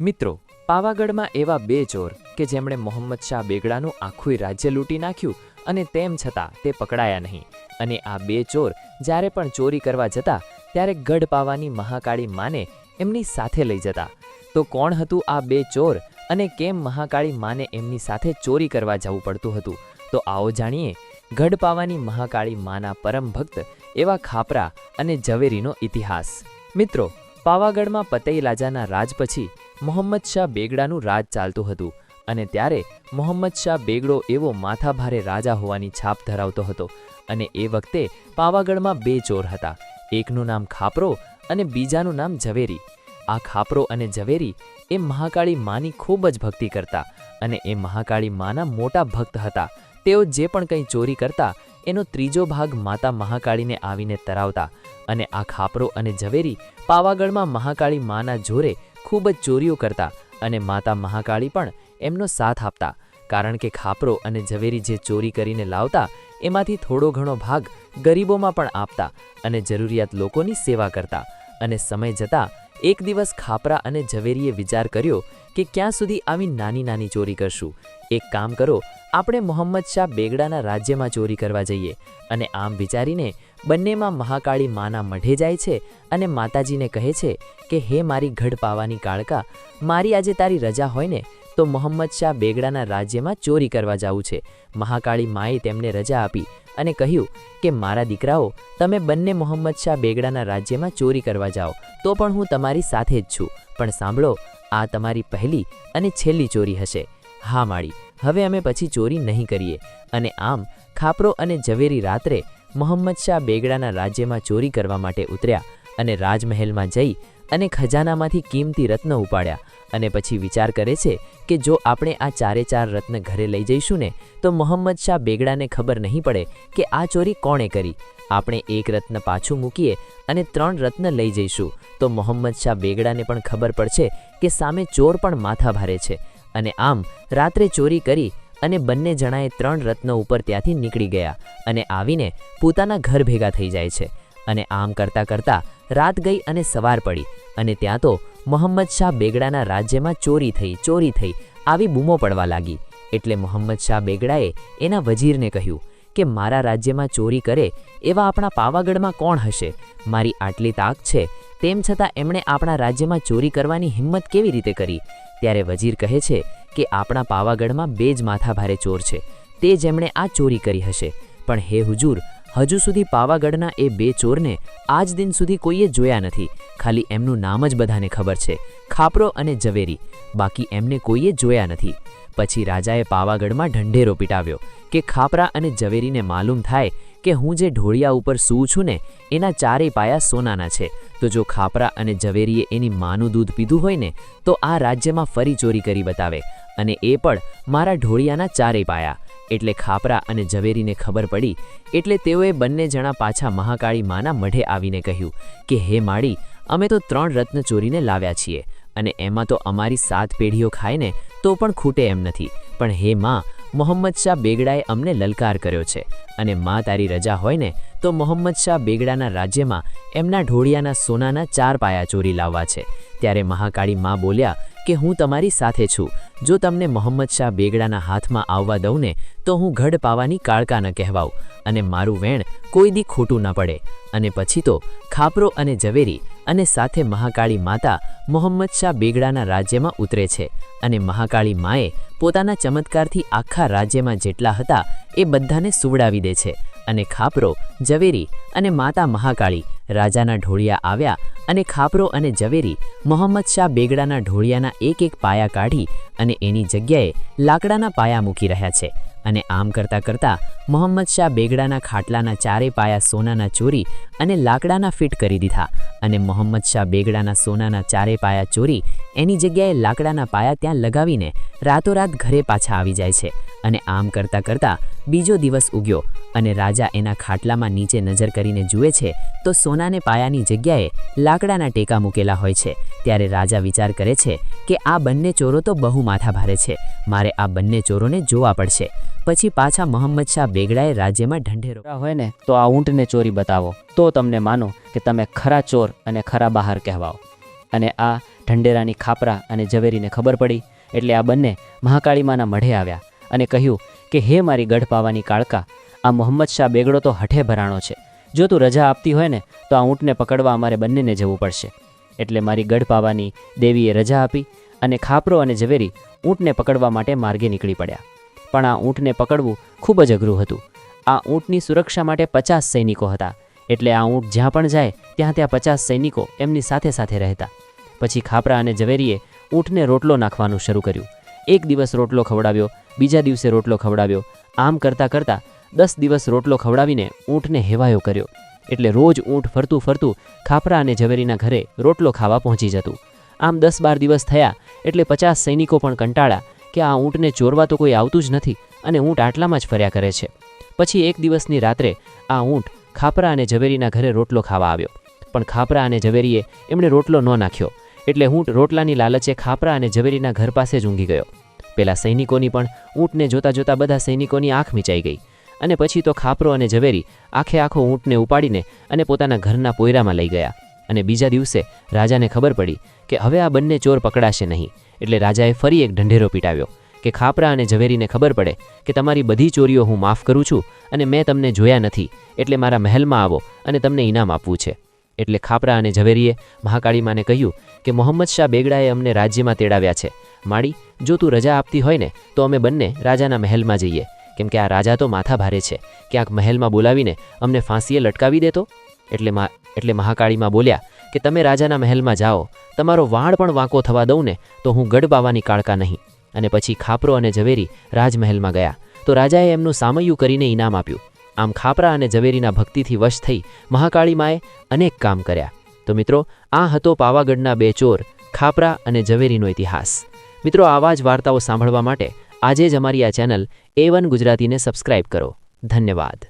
મિત્રો, પાવાગઢમાં એવા બે ચોર કે જેમણે મોહમ્મદ શાહ બેગડાનું આખું રાજ્ય લૂંટી નાખ્યું અને તેમ છતાં તે પકડાયા નહીં. અને આ બે ચોર જ્યારે પણ ચોરી કરવા જતા, ત્યારે ગઢ પાવાની મહાકાળી માને એમની સાથે લઈ જતા. તો કોણ હતું આ બે ચોર અને કેમ મહાકાળી માને એમની સાથે ચોરી કરવા જવું પડતું હતું? તો આવો જાણીએ ગઢ પાવાની મહાકાળી માના પરમ ભક્ત એવા ખાપરા અને ઝવેરીનો ઇતિહાસ. મિત્રો, પાવાગઢમાં પતઈ રાજાના રાજ પછી મોહમ્મદ શાહ બેગડાનું રાજ ચાલતું હતું અને ત્યારે મોહમ્મદ શાહ બેગડો એવો માથાભારે રાજા હોવાની છાપ ધરાવતો હતો અને એ વખતે પાવાગઢમાં બે ચોર હતા. એકનું નામ ખાપરો અને બીજાનું નામ ઝવેરી. આ ખાપરો અને ઝવેરી એ મહાકાળી માની ખૂબ જ ભક્તિ કરતા અને એ મહાકાળી માના મોટા ભક્ત હતા. તેઓ જે પણ કંઈ ચોરી કરતા, એનો ત્રીજો ભાગ માતા મહાકાળીને આવીને તરાવતા અને આ ખાપરો અને ઝવેરી પાવાગઢમાં મહાકાળી માના જોરે ખૂબ જ ચોરીઓ કરતા અને માતા મહાકાળી પણ એમનો સાથ આપતા, કારણ કે ખાપરો અને ઝવેરી જે ચોરી કરીને લાવતા, એમાંથી થોડો ઘણો ભાગ ગરીબોમાં પણ આપતા અને જરૂરિયાત લોકોની સેવા કરતા અને સમય જતાં એક દિવસ ખાપરા અને ઝવેરીએ વિચાર કર્યો કે ક્યાં સુધી આવી નાની નાની ચોરી કરશું. એક કામ કરો આપણે મોહમ્મદ શાહ બેગડાના રાજ્યમાં ચોરી કરવા જઈએ અને આમ વિચારીને બંનેમાં મહાકાળી માના મઢે જાય છે અને માતાજીને કહે છે કે, હે મારી ગઢ પાવાની કાળકા, મારી આજે તારી રજા હોય ને, તો મોહમ્મદ શાહ બેગડાના રાજ્યમાં ચોરી કરવા જવું છે. મહાકાળી માએ તેમને રજા આપી અને કહ્યું કે, મારા દીકરાઓ, તમે બંને મોહમ્મદ શાહ બેગડાના રાજ્યમાં ચોરી કરવા જાઓ, તો પણ હું તમારી સાથે જ છું. પણ સાંભળો, આ તમારી પહેલી અને છેલ્લી ચોરી હશે. હા માળી હવે અમે પછી ચોરી નહીં કરીએ. અને આમ, ખાપરો અને ઝવેરી રાત્રે મોહમ્મદ શાહ બેગડાના રાજ્યમાં ચોરી કરવા માટે ઉતર્યા અને રાજમહેલમાં જઈ અને ખજાનામાંથી કિંમતી રત્ન ઉપાડ્યા અને પછી વિચાર કરે છે કે જો આપણે આ ચારે ચાર રત્ન ઘરે લઈ જઈશું ને, તો મોહમ્મદ શાહ બેગડાને ખબર નહીં પડે કે આ ચોરી કોણે કરી. આપણે એક રત્ન પાછું મૂકીએ અને ત્રણ રત્ન લઈ જઈશું, તો મોહમ્મદ શાહ બેગડાને પણ ખબર પડશે કે સામે ચોર પણ માથા ભારે છે. અને આમ રાત્રે ચોરી કરી અને બંને જણાએ ત્રણ રત્નો ઉપર ત્યાંથી નીકળી ગયા અને આવીને પોતાના ઘર ભેગા થઈ જાય છે. અને આમ કરતા કરતા રાત ગઈ અને સવાર પડી અને ત્યાં તો મોહમ્મદ શાહ બેગડાના રાજ્યમાં ચોરી થઈ ચોરી થઈ, આવી બૂમો પડવા લાગી. એટલે મોહમ્મદ શાહ બેગડાએ એના વજીરને કહ્યું કે, મારા રાજ્યમાં ચોરી કરે એવા આપણા પાવાગઢમાં કોણ હશે? મારી આટલી તાક છે. તેમ છતાં એમણે આપણા રાજ્યમાં ચોરી કરવાની હિંમત કેવી રીતે કરી? ત્યારે વજીર કહે છે કે આપણા પાવાગઢમાં બે જ માથાભારે ચોર છે. તે જેમણે આ ચોરી કરી હશે. પણ હે હુજુર, હજુ સુધી પાવાગઢના એ બે ચોરને આજ દિન સુધી કોઈએ જોયા નથી. ખાલી એમનું નામ જ બધાને ખબર છે. ખાપરો અને ઝવેરી. બાકી એમને કોઈએ જોયા નથી. પછી રાજાએ પાવાગઢમાં ઢંઢેરો પીટાવ્યો કે ખાપરા અને ઝવેરીને માલુમ થાય કે હું જે ઢોળિયા ઉપર સૂવું છું ને, એના ચારેય પાયા સોનાના છે. તો જો ખાપરા અને ઝવેરીએ એની માનું દૂધ પીધું હોય ને, તો આ રાજ્યમાં ફરી ચોરી કરી બતાવે અને એ પણ મારા ઢોળિયાના ચારેય પાયા. એટલે ખાપરા અને ઝવેરીને ખબર પડી, એટલે તેઓએ બંને જણા પાછા મહાકાળી માના મઢે આવીને કહ્યું કે, હે માળી, અમે તો ત્રણ રત્ન ચોરીને લાવ્યા છીએ. અને એમાં તો અમારી સાત પેઢીઓ ખાય ને, તો પણ ખૂટે એમ નથી. પણ હે માં, મોહમ્મદ શાહ બેગડાએ અમને લલકાર કર્યો છે. અને માં તારી રજા હોય ને, તો મોહમ્મદ શાહ બેગડાના રાજ્યમાં એમના ઢોળિયાના સોનાના ચાર પાયા ચોરી લાવવા છે. ત્યારે મહાકાળી માં બોલ્યા કે હું તમારી સાથે છું. જો તમને મોહમ્મદ શાહ બેગડાના હાથમાં આવવા દઉં ને તો હું ગઢ પાવાની કાળકા ન કહેવાઉં અને મારું વેણ કોઈ દી ખોટું ન પડે. અને પછી તો ખાપરો અને ઝવેરી અને સાથે મહાકાળી માતા મોહમ્મદ શાહ બેગડાના રાજ્યમાં ઉતરે છે અને મહાકાળી માએ પોતાના ચમત્કારથી આખા રાજ્યમાં જેટલા હતા એ બધાને સુવડાવી દે છે. અને ખાપરો, ઝવેરી અને માતા મહાકાળી રાજાના ઢોળિયા આવ્યા અને ખાપરો અને ઝવેરી મોહમ્મદ શાહ બેગડાના ઢોળિયાના એક એક પાયા કાઢી અને એની જગ્યાએ લાકડાના પાયા મૂકી રહ્યા છે અને આમ કરતા કરતા મોહમ્મદ શાહ બેગડાના ખાટલાના ચારે પાયા સોનાના ચોરી અને લાકડાના ફિટ કરી દીધા અને મોહમ્મદ શાહ બેગડાના સોનાના ચારે પાયા ચોરી એની જગ્યાએ લાકડાના પાયા ત્યાં લગાવીને રાતોરાત ઘરે પાછા આવી જાય છે અને આમ કરતા કરતા બીજો દિવસ ઉગ્યો અને રાજા એના ખાટલામાં નીચે નજર કરીને જુએ છે તો સોનાને પાયાની જગ્યાએ લાકડાના ટેકા મૂકેલા હોય છે. ત્યારે રાજા વિચાર કરે છે કે આ બંને ચોરો તો બહુ માથા ભારે છે. મારે આ બંને ચોરોને જોવા પડશે. પછી પાછા મોહમ્મદ શાહ બેગડાએ રાજ્યમાં ઢંઢેરો હોય ને, તો આ ઊંટને ચોરી બતાવો. તો તમને માનો કે તમે ખરા ચોર અને ખરા બહાર કહેવાઓ. અને આ ઢંઢેરાની ખાપરા અને ઝવેરીને ખબર પડી એટલે આ બંને મહાકાળીમાના મઢે આવ્યા. અને કહ્યું કે, હે મારી ગઢ પાવાની કાળકા, આ મોહમ્મદ શાહ બેગડો તો હઠે ભરાણો છે. જો તું રજા આપતી હોય ને, તો આ ઊંટને પકડવા અમારે બંનેને જવું પડશે. એટલે મારી ગઢ પાવાની દેવીએ રજા આપી અને ખાપરો અને ઝવેરી ઊંટને પકડવા માટે માર્ગે નીકળી પડ્યા. પણ આ ઊંટને પકડવું ખૂબ જ અઘરું હતું. આ ઊંટની સુરક્ષા માટે પચાસ સૈનિકો હતા. એટલે આ ઊંટ જ્યાં પણ જાય, ત્યાં ત્યાં પચાસ સૈનિકો એમની સાથે સાથે રહેતા. પછી ખાપરા અને ઝવેરીએ ઊંટને રોટલો નાખવાનું શરૂ કર્યું. એક દિવસ રોટલો ખવડાવ્યો, બીજા દિવસે રોટલો ખવડાવ્યો. આમ કરતાં કરતાં દસ દિવસ રોટલો ખવડાવીને ઊંટને હેવાયો કર્યો. એટલે રોજ ઊંટ ફરતું ફરતું ખાપરા અને ઝવેરીના ઘરે રોટલો ખાવા પહોંચી જતું. આમ દસ બાર દિવસ થયા, એટલે પચાસ સૈનિકો પણ કંટાળા કે આ ઊંટને ચોરવા તો કોઈ આવતું જ નથી અને ઊંટ આટલામાં જ ફર્યા કરે છે. પછી એક દિવસની રાત્રે આ ઊંટ ખાપરા અને ઝવેરીના ઘરે રોટલો ખાવા આવ્યો. પણ ખાપરા અને ઝવેરીએ એમણે રોટલો ન નાખ્યો. એટલે ઊંટ રોટલાની લાલચે ખાપરા અને ઝવેરીના ઘર પાસે જ ઊંઘી ગયો. પેલા સૈનિકોની પણ ઊંટને જોતા જોતા બધા સૈનિકોની આંખ મીચાઈ ગઈ અને પછી તો ખાપરો અને ઝવેરી આખે આખો ઊંટને ઉપાડીને અને પોતાના ઘરના પોયરામાં લઈ ગયા. અને બીજા દિવસે રાજાને ખબર પડી કે હવે આ બંને ચોર પકડાશે નહીં. એટલે રાજાએ ફરી એક ઢંઢેરો પીટાવ્યો કે ખાપરા અને ઝવેરીને ખબર પડે કે તમારી બધી ચોરીઓ હું માફ કરું છું અને મેં તમને જોયા નથી. એટલે મારા મહેલમાં આવો અને તમને ઇનામ આપવું છે. એટલે ખાપરા અને ઝવેરીએ મહાકાળી માને કહ્યું કે મોહમ્મદ શાહ બેગડાએ અમને રાજ્યમાં તેડાવ્યા છે. માળી, જો તું રજા આપતી હોય ને, તો અમે બંને રાજાના મહેલમાં જઈએ. કેમ કે આ રાજા તો માથા ભારે છે. ક્યાંક મહેલમાં બોલાવીને અમને ફાંસીએ લટકાવી દેતો? એટલે એટલે મહાકાળીમાં બોલ્યા કે તમે રાજાના મહેલમાં જાઓ. તમારો વાળ પણ વાંકો થવા દઉં ને, તો હું ગઢ બાવાની કાળકા નહીં. અને પછી ખાપરો અને ઝવેરી રાજમહેલમાં ગયા. તો રાજાએ એમનું સામયું કરીને ઇનામ આપ્યું. આમ ખાપરા અને ઝવેરીના ભક્તિથી વશ થઈ મહાકાળી માએ અનેક કામ કર્યા. તો મિત્રો, આ હતો પાવાગઢના બે ચોર, ખાપરા અને ઝવેરીનો ઇતિહાસ. મિત્રો, આવા જ વાર્તાઓ સાંભળવા માટે આજે જ અમારી આ ચેનલ એ વન ગુજરાતીને સબસ્ક્રાઇબ કરો. ધન્યવાદ.